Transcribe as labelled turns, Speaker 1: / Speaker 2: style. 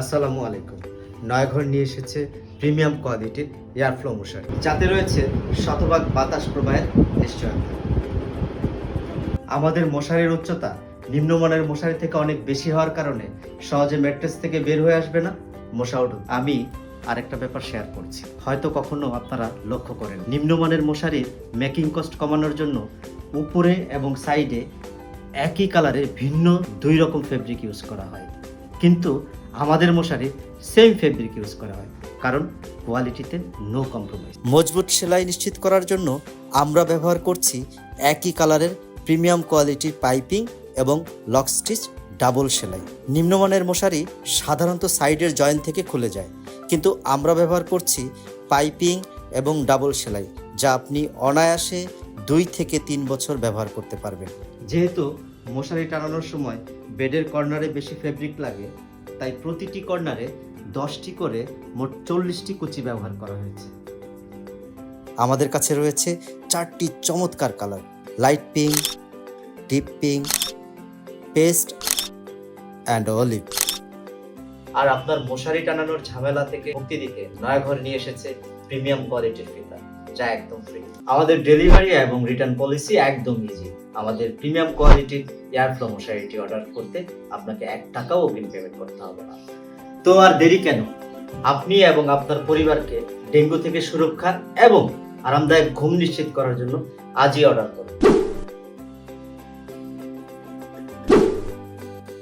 Speaker 1: আসসালামু আলাইকুম। নয়াঘর নিয়ে এসেছে প্রিমিয়াম কোয়ালিটির এয়ারফ্লো মশারি যাতে রয়েছে শতভাগ বাতাস প্রবাহের নিশ্চয়তা। আমাদের মশারির উচ্চতা নিম্নমানের মশারি থেকে অনেক বেশি হওয়ার কারণে সহজে ম্যাট্রেস থেকে বের হয়ে আসবে না। মশা উঠবে আমি আরেকটা ব্যাপার শেয়ার করছি। হয়তো কখনো আপনারা লক্ষ্য করেন, নিম্নমানের মশারির মেকিং কস্ট কমানোর জন্য উপরে এবং সাইডে একই কালারে ভিন্ন দুই রকম ফেব্রিক ইউজ করা হয়। কিন্তু আমাদের মশারি সেম ফেব্রিক ইউজ করা হয় কারণ কোয়ালিটিতে নো কম্প্রোমাইজ
Speaker 2: মজবুত সেলাই নিশ্চিত করার জন্য আমরা ব্যবহার করছি একই কালারের প্রিমিয়াম কোয়ালিটির পাইপিং এবং লক স্টিচ ডাবল সেলাই। নিম্নমানের মশারি সাধারণত সাইডের জয়েন্ট থেকে খুলে যায় কিন্তু আমরা ব্যবহার করছি পাইপিং এবং ডাবল সেলাই যা আপনি অনায়াসে দুই থেকে তিন বছর ব্যবহার করতে পারবেন।
Speaker 1: যেহেতু মশারি টানানোর সময় বেডের কর্নারে বেশি ফেব্রিক লাগে তাই প্রতিটি কর্নারে দশটি করে মোট চল্লিশটি কুচি ব্যবহার করা হয়েছে।
Speaker 2: আমাদের কাছে রয়েছে চারটি চমৎকার colour. Light pink deep pink paste and olive
Speaker 1: আর আপনার মশারি টানানোর ঝামেলা থেকে মুক্তি দিতে নয়াঘর নিয়ে এসেছে প্রিমিয়াম কোয়ালিটির ফিতা যা একদম ফ্রি আমাদের ডেলিভারি এবং রিটার্ন পলিসি একদম ইজি আমাদের প্রিমিয়াম কোয়ালিটির এয়ারফ্লো মশারিটি অর্ডার করতে আপনাকে এক টাকাও অগ্রিম পেমেন্ট করতে হবে না। তো আর দেরি কেন? আপনি এবং আপনার পরিবারকে ডেঙ্গু থেকে সুরক্ষা এবং আরামদায়ক ঘুম নিশ্চিত করার জন্য আজই অর্ডার করুন।